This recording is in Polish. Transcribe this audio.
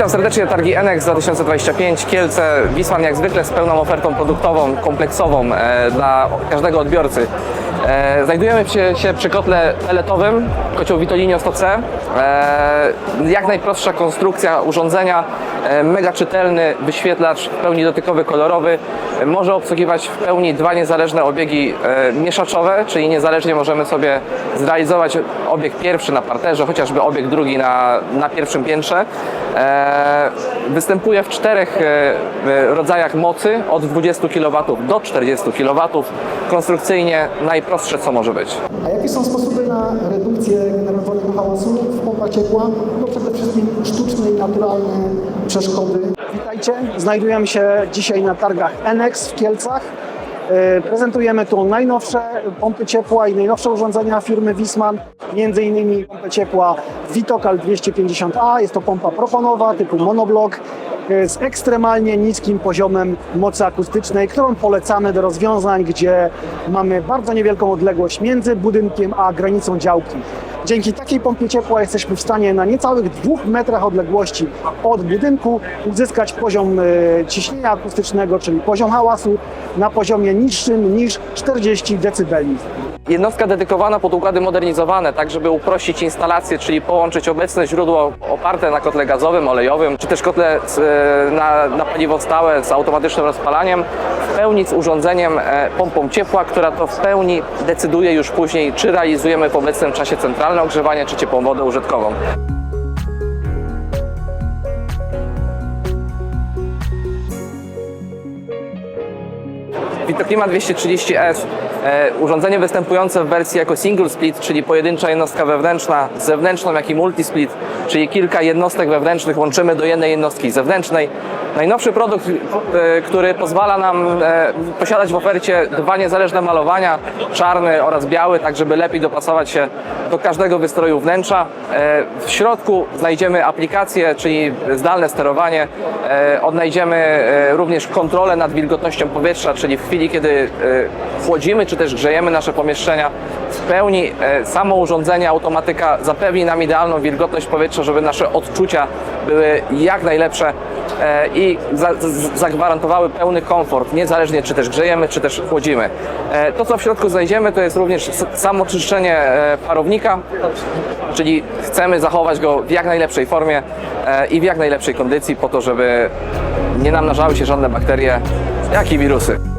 Witam serdecznie Targi NX 2025 Kielce. Wisman jak zwykle z pełną ofertą produktową, kompleksową e, dla każdego odbiorcy. E, znajdujemy się, się przy kotle peletowym, kocioł Vitolinio 100C. E, jak najprostsza konstrukcja urządzenia, e, mega czytelny wyświetlacz, w pełni dotykowy, kolorowy. E, może obsługiwać w pełni dwa niezależne obiegi e, mieszaczowe, czyli niezależnie możemy sobie zrealizować obieg pierwszy na parterze, chociażby obieg drugi na, na pierwszym piętrze. E, występuje w czterech e, e, rodzajach mocy, od 20 kW do 40 kW. Konstrukcyjnie najprostsze co może być. A jakie są sposoby na redukcję generowanego hałasu w pompach ciepła? No przede wszystkim sztuczne i naturalne przeszkody. Witajcie, znajdujemy się dzisiaj na targach NX w Kielcach. E, Prezentujemy tu najnowsze pompy ciepła i najnowsze urządzenia firmy Wisman, między innymi pompę ciepła Vitokal 250A, jest to pompa proponowa typu monoblock e, z ekstremalnie niskim poziomem mocy akustycznej, którą polecamy do rozwiązań, gdzie mamy bardzo niewielką odległość między budynkiem a granicą działki. Dzięki takiej pompie ciepła jesteśmy w stanie na niecałych dwóch metrach odległości od budynku uzyskać poziom e, ciśnienia akustycznego, czyli poziom hałasu na poziomie niższym niż 40 dB. Jednostka dedykowana pod układy modernizowane, tak żeby uprościć instalację, czyli połączyć obecne źródło oparte na kotle gazowym, olejowym, czy też kotle e, na, na paliwo stałe z automatycznym rozpalaniem, w pełni z urządzeniem e, pompą ciepła, która to w pełni decyduje już później, czy realizujemy w obecnym czasie centralne ogrzewanie, czy ciepłą wodę użytkową. Vitoclima 230S, e, urządzenie występujące w wersji jako single split, czyli pojedyncza jednostka wewnętrzna z zewnętrzną, jak i multisplit, czyli kilka jednostek wewnętrznych łączymy do jednej jednostki zewnętrznej. Najnowszy produkt, e, który pozwala nam e, posiadać w ofercie dwa niezależne malowania, czarny oraz biały, tak żeby lepiej dopasować się do każdego wystroju wnętrza. W środku znajdziemy aplikację, czyli zdalne sterowanie. Odnajdziemy również kontrolę nad wilgotnością powietrza, czyli w chwili, kiedy e, chłodzimy czy też grzejemy nasze pomieszczenia, w pełni e, samo urządzenie, automatyka zapewni nam idealną wilgotność powietrza, żeby nasze odczucia były jak najlepsze e, i zagwarantowały pełny komfort, niezależnie czy też grzejemy, czy też chłodzimy. To, co w środku znajdziemy, to jest również samo czyszczenie parownika, czyli chcemy zachować go w jak najlepszej formie i w jak najlepszej kondycji po to, żeby nie namnażały się żadne bakterie, jak i wirusy.